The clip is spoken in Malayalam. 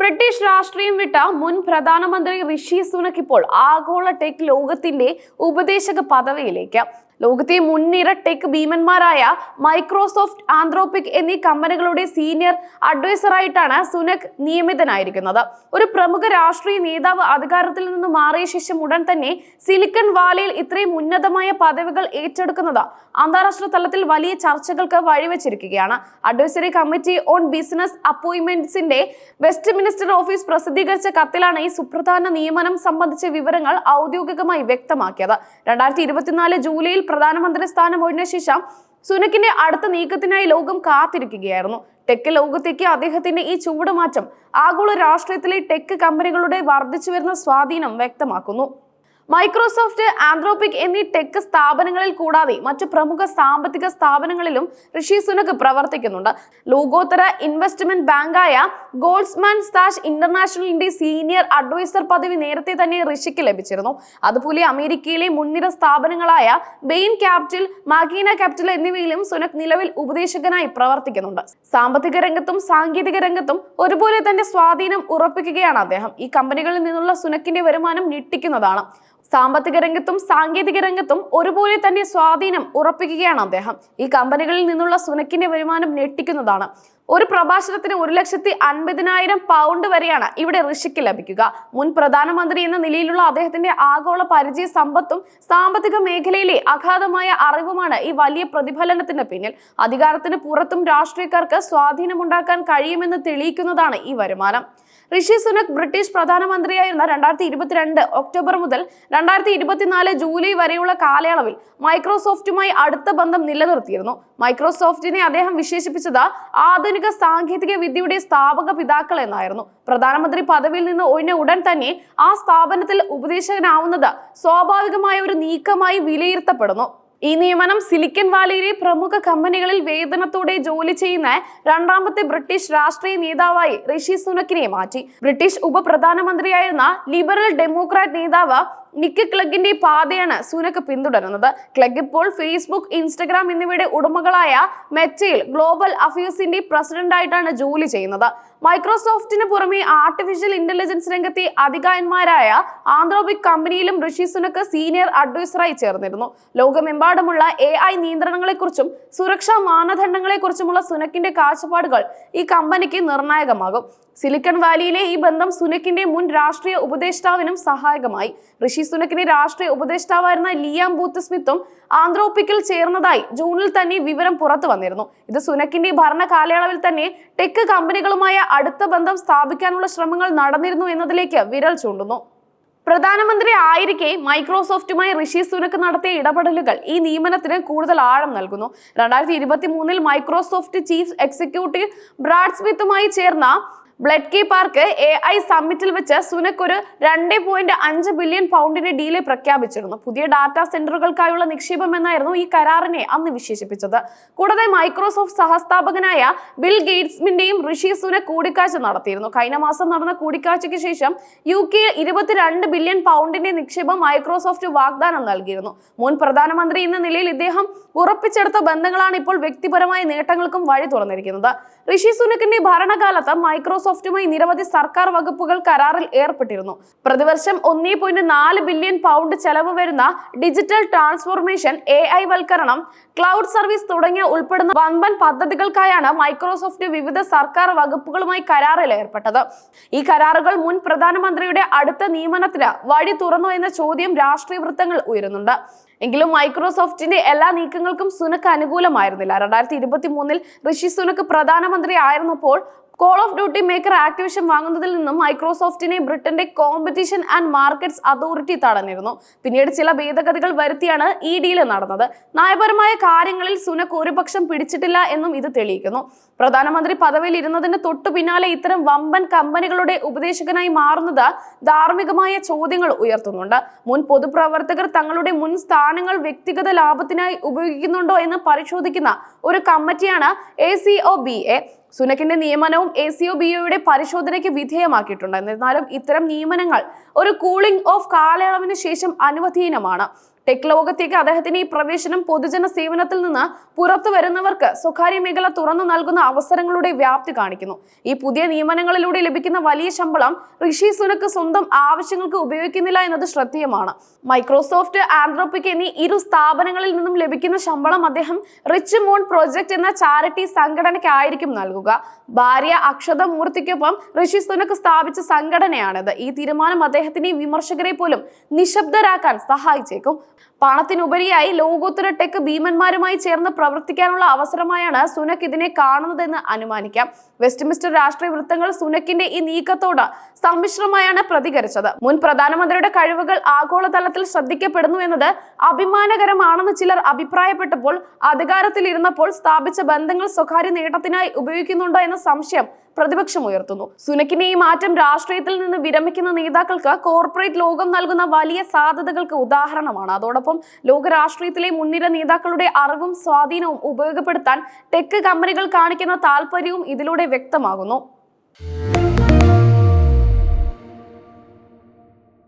ബ്രിട്ടീഷ് രാഷ്ട്രീയം വിട്ട മുൻ പ്രധാനമന്ത്രി ഋഷി സുനക് ഇപ്പോൾ ആഗോള ടെക് ലോകത്തിന്റെ ഉപദേശക പദവിയിലേക്ക്. ലോകത്തെ മുൻനിര ടെക് ഭീമന്മാരായ മൈക്രോസോഫ്റ്റ് ആന്ത്രോപിക് എന്നീ കമ്പനികളുടെ സീനിയർ അഡ്വൈസറായിട്ടാണ് സുനക് നിയമിതനായിരിക്കുന്നത്. ഒരു പ്രമുഖ രാഷ്ട്രീയ നേതാവ് അധികാരത്തിൽ നിന്ന് മാറിയ ശേഷം ഉടൻ തന്നെ സിലിക്കൺ വാലിയിൽ ഇത്രയും ഉന്നതമായ പദവികൾ ഏറ്റെടുക്കുന്നത് അന്താരാഷ്ട്ര തലത്തിൽ വലിയ ചർച്ചകൾക്ക് വഴിവെച്ചിരിക്കുകയാണ്. അഡ്വൈസറി കമ്മിറ്റി ഓൺ ബിസിനസ് അപ്പോയിന്റ്മെന്റ്സിന്റെ വെസ്റ്റ് മിനിസ്റ്റർ ഓഫീസ് പ്രസിദ്ധീകരിച്ച കത്തിലാണ് ഈ സുപ്രധാന നിയമനം സംബന്ധിച്ച വിവരങ്ങൾ ഔദ്യോഗികമായി വ്യക്തമാക്കിയത്. രണ്ടായിരത്തി ഇരുപത്തിനാല് ജൂലൈയിൽ പ്രധാനമന്ത്രി സ്ഥാനം ഒഴിഞ്ഞ ശേഷം സുനക്കിന്റെ അടുത്ത നീക്കത്തിനായി ലോകം കാത്തിരിക്കുകയായിരുന്നു. ടെക് ലോകത്തേക്ക് അദ്ദേഹത്തിന്റെ ഈ ചുവടുമാറ്റം ആഗോള രാഷ്ട്രീയത്തിലെ ടെക് കമ്പനികളുടെ വർദ്ധിച്ചു വരുന്ന സ്വാധീനം വ്യക്തമാക്കുന്നു. മൈക്രോസോഫ്റ്റ് ആന്ത്രോപിക് എന്നീ ടെക് സ്ഥാപനങ്ങളിൽ കൂടാതെ മറ്റു പ്രമുഖ സാമ്പത്തിക സ്ഥാപനങ്ങളിലും ഋഷി സുനക് പ്രവർത്തിക്കുന്നുണ്ട്. ലോകോത്തര ഇൻവെസ്റ്റ്മെന്റ് ബാങ്കായ ഗോൾഡ്സ്മാൻ സ്റ്റാഷ് ഇന്റർനാഷണലിന്റെ സീനിയർ അഡ്വൈസർ പദവി നേരത്തെ തന്നെ ഋഷിക്ക് ലഭിച്ചിരുന്നു. അതുപോലെ അമേരിക്കയിലെ മുൻനിര സ്ഥാപനങ്ങളായ ബെയിൻ ക്യാപിറ്റൽ മാഗീന ക്യാപിറ്റൽ എന്നിവയിലും സുനക് നിലവിൽ ഉപദേശകനായി പ്രവർത്തിക്കുന്നുണ്ട്. സാമ്പത്തിക രംഗത്തും സാങ്കേതിക രംഗത്തും ഒരുപോലെ തന്റെ സ്വാധീനം ഉറപ്പിക്കുകയാണ് അദ്ദേഹം. ഈ കമ്പനികളിൽ നിന്നുള്ള സുനക്കിന്റെ വരുമാനം ഞെട്ടിക്കുന്നതാണ്. സാമ്പത്തിക രംഗത്തും സാങ്കേതിക രംഗത്തും ഒരുപോലെ തന്നെ സ്വാധീനം ഉറപ്പിക്കുകയാണ് അദ്ദേഹം. ഈ കമ്പനികളിൽ നിന്നുള്ള സുനക്കിന്റെ വരുമാനം ഞെട്ടിക്കുന്നതാണ്. ഒരു പ്രഭാഷണത്തിന് ഒരു ലക്ഷത്തി അൻപതിനായിരം പൗണ്ട് വരെയാണ് ഇവിടെ ഋഷിക്ക് ലഭിക്കുക. മുൻ പ്രധാനമന്ത്രി എന്ന നിലയിലുള്ള അദ്ദേഹത്തിന്റെ ആഗോള പരിചയ സമ്പത്തും സാമ്പത്തിക മേഖലയിലെ അഗാധമായ അറിവുമാണ് ഈ വലിയ പ്രതിഫലനത്തിന് പിന്നിൽ. അധികാരത്തിന് പുറത്തും രാഷ്ട്രീയക്കാർക്ക് സ്വാധീനമുണ്ടാക്കാൻ കഴിയുമെന്ന് തെളിയിക്കുന്നതാണ് ഈ വരുമാനം. ഋഷി സുനക് ബ്രിട്ടീഷ് പ്രധാനമന്ത്രിയായിരുന്ന രണ്ടായിരത്തി ഇരുപത്തിരണ്ട് ഒക്ടോബർ മുതൽ രണ്ടായിരത്തി ഇരുപത്തിനാല് ജൂലൈ വരെയുള്ള കാലയളവിൽ മൈക്രോസോഫ്റ്റുമായി അടുത്ത ബന്ധം നിലനിർത്തിയിരുന്നു. മൈക്രോസോഫ്റ്റിനെ അദ്ദേഹം വിശേഷിപ്പിച്ചത് ആധുനിക സാങ്കേതിക വിദ്യയുടെ സ്ഥാപക പിതാക്കൾ എന്നായിരുന്നു. പ്രധാനമന്ത്രി പദവിയിൽ നിന്ന് ഒഴിഞ്ഞ ഉടൻ തന്നെ ആ സ്ഥാപനത്തിൽ ഉപദേശകനാവുന്നത് സ്വാഭാവികമായ ഒരു നീക്കമായി വിലയിരുത്തപ്പെടുന്നു. ഈ നിയമനം സിലിക്കൻ വാലിയിലെ പ്രമുഖ കമ്പനികളിൽ വേതനത്തോടെ ജോലി ചെയ്യുന്ന രണ്ടാമത്തെ ബ്രിട്ടീഷ് രാഷ്ട്രീയ നേതാവായി ഋഷി സുനക്കിനെ മാറ്റി. ബ്രിട്ടീഷ് ഉപപ്രധാനമന്ത്രിയായിരുന്ന ലിബറൽ ഡെമോക്രാറ്റ് നേതാവ് നിക്ക് ക്ലഗിന്റെ പാതയാണ് സുനക്ക് പിന്തുടരുന്നത്. ക്ലഗ് ഇപ്പോൾ ഫേസ്ബുക്ക് ഇൻസ്റ്റഗ്രാം എന്നിവയുടെ ഉടമകളായ മെറ്റയിൽ ഗ്ലോബൽ അഫയേഴ്സിന്റെ പ്രസിഡന്റായിട്ടാണ് ജോലി ചെയ്യുന്നത്. മൈക്രോസോഫ്റ്റിന് പുറമെ ആർട്ടിഫിഷ്യൽ ഇന്റലിജൻസ് രംഗത്തെ അധികായന്മാരായ ആന്ത്രോപിക് കമ്പനിയിലും ഋഷി സുനക്ക് സീനിയർ അഡ്വൈസറായി ചേർന്നിരുന്നു. ലോകമെമ്പാടുമുള്ള എ ഐ നിയന്ത്രണങ്ങളെക്കുറിച്ചും സുരക്ഷാ മാനദണ്ഡങ്ങളെക്കുറിച്ചുമുള്ള സുനക്കിന്റെ കാഴ്ചപ്പാടുകൾ ഈ കമ്പനിക്ക് നിർണായകമാകും. സിലിക്കൺ വാലിയിലെ ഈ ബന്ധം സുനക്കിന്റെ മുൻ രാഷ്ട്രീയ ഉപദേഷ്ടാവിനും സഹായകമായി. ഋഷി സുനക്കിന്റെ രാഷ്ട്രീയ ഉപദേഷ്ടാവായിരുന്ന ലിയാം ബൂത്ത് സ്മിത്തും ആന്ത്രോപ്പിക്കിൽ ചേർന്നതായി ജൂണിൽ തന്നെ വിവരം പുറത്തു വന്നിരുന്നു. ഇത് സുനക്കിന്റെ ഭരണ കാലയളവിൽ തന്നെ ടെക് കമ്പനികളുമായ അടുത്ത ബന്ധം സ്ഥാപിക്കാനുള്ള ശ്രമങ്ങൾ നടന്നിരുന്നു എന്നതിലേക്ക് വിരൽ ചൂണ്ടുന്നു. പ്രധാനമന്ത്രി ആയിരിക്കെ മൈക്രോസോഫ്റ്റുമായി ഋഷി സുനക്ക് നടത്തിയ ഇടപെടലുകൾ ഈ നിയമനത്തിന് കൂടുതൽ ആഴം നൽകുന്നു. രണ്ടായിരത്തി ഇരുപത്തി മൂന്നിൽ മൈക്രോസോഫ്റ്റ് ചീഫ് എക്സിക്യൂട്ടീവ് ബ്രാഡ് സ്മിത്തുമായി ചേർന്ന Bletchley Park A I സമ്മിറ്റിൽ വെച്ച് സുനക്ക് ഒരു രണ്ട് പോയിന്റ് അഞ്ച് ബില്യൺ പൗണ്ടിന്റെ ഡീൽ പ്രഖ്യാപിച്ചിരുന്നു. പുതിയ ഡാറ്റാ സെന്ററുകൾക്കായുള്ള നിക്ഷേപം എന്നായിരുന്നു ഈ കരാറിനെ അന്ന് വിശേഷിപ്പിച്ചത്. കൂടാതെ മൈക്രോസോഫ്റ്റ് സഹസ്ഥാപകനായ ബിൽ ഗേറ്റ്സ്മിന്റെയും ഋഷി സുനക് കൂടിക്കാഴ്ച നടത്തിയിരുന്നു. കഴിഞ്ഞ മാസം നടന്ന കൂടിക്കാഴ്ചയ്ക്ക് ശേഷം യു കെയിൽ ഇരുപത്തിരണ്ട് ബില്യൺ പൗണ്ടിന്റെ നിക്ഷേപം മൈക്രോസോഫ്റ്റ് വാഗ്ദാനം നൽകിയിരുന്നു. മുൻ പ്രധാനമന്ത്രി എന്ന നിലയിൽ ഇദ്ദേഹം ഉറപ്പിച്ചെടുത്ത ബന്ധങ്ങളാണ് ഇപ്പോൾ വ്യക്തിപരമായ നേട്ടങ്ങൾക്കും വഴി തുറന്നിരിക്കുന്നത്. ഋഷി സുനക്കിന്റെ ഭരണകാലത്ത് മൈക്രോസോഫ്റ്റുമായി നിരവധി സർക്കാർ വകുപ്പുകൾ കരാറിൽ ഏർപ്പെട്ടിരുന്നു. പ്രതിവർഷം ഒന്നേ പോയിന്റ് നാല് ബില്യൺ പൗണ്ട് ചെലവ് വരുന്ന ഡിജിറ്റൽ ട്രാൻസ്ഫോർമേഷൻ എ ഐ വൽക്കരണം ക്ലൗഡ് സർവീസ് തുടങ്ങിയ ഉൾപ്പെടുന്ന വൻപൻ പദ്ധതികൾക്കായാണ് മൈക്രോസോഫ്റ്റ് വിവിധ സർക്കാർ വകുപ്പുകളുമായി കരാറിൽ ഏർപ്പെട്ടത്. ഈ കരാറുകൾ മുൻ പ്രധാനമന്ത്രിയുടെ അടുത്ത നിയമനത്തിന് വഴി തുറന്നു എന്ന ചോദ്യം രാഷ്ട്രീയ വൃത്തങ്ങൾ ഉയരുന്നുണ്ട്. എങ്കിലും മൈക്രോസോഫ്റ്റിന്റെ എല്ലാ നീക്കങ്ങൾക്കും സുനക്ക് അനുകൂലമായിരുന്നില്ല. രണ്ടായിരത്തി ഇരുപത്തി മൂന്നിൽ ഋഷി സുനക്ക് പ്രധാനമന്ത്രി ആയിരുന്നപ്പോൾ Call of Duty maker Activision വാങ്ങുന്നതിൽ നിന്നും മൈക്രോസോഫ്റ്റിനെ ബ്രിട്ടന്റെ കോമ്പറ്റീഷൻ ആൻഡ് മാർക്കറ്റ്സ് അതോറിറ്റി തടഞ്ഞിരുന്നു. പിന്നീട് ചില ഭേദഗതികൾ വരുത്തിയാണ് ഈ ഡീൽ നടന്നത്. നയപരമായ കാര്യങ്ങളിൽ സുനക് ഒരുപക്ഷം പിടിച്ചിട്ടില്ല എന്നും ഇത് തെളിയിക്കുന്നു. പ്രധാനമന്ത്രി പദവിയിൽ ഇരുന്നതിന് തൊട്ടു പിന്നാലെ ഇത്തരം വമ്പൻ കമ്പനികളുടെ ഉപദേശകനായി മാറുന്നത് ധാർമ്മികമായ ചോദ്യങ്ങൾ ഉയർത്തുന്നുണ്ട്. മുൻ പൊതുപ്രവർത്തകർ തങ്ങളുടെ മുൻ സ്ഥാനങ്ങൾ വ്യക്തിഗത ലാഭത്തിനായി ഉപയോഗിക്കുന്നുണ്ടോ എന്ന് പരിശോധിക്കുന്ന ഒരു കമ്മിറ്റിയാണ് A C O B A സുനക്കിന്റെ നിയമനവും എ സി ഒ ബി ഒയുടെ പരിശോധനയ്ക്ക് വിധേയമാക്കിയിട്ടുണ്ട്. എന്നിരുന്നാലും ഇത്തരം നിയമനങ്ങൾ ഒരു കൂളിംഗ് ഓഫ് കാലയളവിന് ശേഷം അനുവദീനമാണ് ടെക് ലോകത്തേക്ക് അദ്ദേഹത്തിന് ഈ പ്രവേശനം പൊതുജന സേവനത്തിൽ നിന്ന് പുറത്തു വരുന്നവർക്ക് സ്വകാര്യ മേഖല തുറന്നു നൽകുന്ന അവസരങ്ങളുടെ വ്യാപ്തി കാണിക്കുന്നു. ഈ പുതിയ നിയമനങ്ങളിലൂടെ ലഭിക്കുന്ന വലിയ ശമ്പളം ഋഷി സുനക്ക് സ്വന്തം ആവശ്യങ്ങൾക്ക് ഉപയോഗിക്കുന്നില്ല എന്നത് ശ്രദ്ധേയമാണ്. മൈക്രോസോഫ്റ്റ് ആൻഡ്രോപിക് എന്നീ ഇരു സ്ഥാപനങ്ങളിൽ നിന്നും ലഭിക്കുന്ന ശമ്പളം അദ്ദേഹം റിച്ച് മോൺ പ്രോജക്ട് എന്ന ചാരിറ്റി സംഘടനയ്ക്കായിരിക്കും നൽകുക. ഭാര്യ അക്ഷത മൂർത്തിക്കൊപ്പം ഋഷി സുനക്ക് സ്ഥാപിച്ച സംഘടനയാണിത്. ഈ തീരുമാനം അദ്ദേഹത്തിന് വിമർശകരെ പോലും നിശബ്ദരാക്കാൻ സഹായിച്ചേക്കും. പണത്തിനുപരിയായി ലോകോത്തര ടെക് ഭീമന്മാരുമായി ചേർന്ന് പ്രവർത്തിക്കാനുള്ള അവസരമായാണ് സുനക് ഇതിനെ കാണുന്നതെന്ന് അനുമാനിക്കാം. വെസ്റ്റ്മിസ്റ്റർ രാഷ്ട്രീയ വൃത്തങ്ങൾ സുനക്കിന്റെ ഈ നീക്കത്തോട് സമ്മിശ്രമായാണ് പ്രതികരിച്ചത്. മുൻ പ്രധാനമന്ത്രിയുടെ കഴിവുകൾ ആഗോളതലത്തിൽ ശ്രദ്ധിക്കപ്പെടുന്നു എന്നത് അഭിമാനകരമാണെന്ന് ചിലർ അഭിപ്രായപ്പെട്ടപ്പോൾ അധികാരത്തിലിരുന്നപ്പോൾ സ്ഥാപിച്ച ബന്ധങ്ങൾ സ്വകാര്യ നേട്ടത്തിനായി ഉപയോഗിക്കുന്നുണ്ടോ എന്ന സംശയം പ്രതിപക്ഷം ഉയർത്തുന്നു. സുനക്കിന്റെ ഈ മാറ്റം രാഷ്ട്രീയത്തിൽ നിന്ന് വിരമിക്കുന്ന നേതാക്കൾക്ക് കോർപ്പറേറ്റ് ലോകം നൽകുന്ന വലിയ സാധ്യതകൾക്ക് ഉദാഹരണമാണ്. അതോടൊപ്പം ലോകരാഷ്ട്രീയത്തിലെ മുൻനിര നേതാക്കളുടെ അറിവും സ്വാധീനവും ഉപയോഗപ്പെടുത്താൻ ടെക് കമ്പനികൾ കാണിക്കുന്ന താല്പര്യവും ഇതിലൂടെ വ്യക്തമാകുന്നു.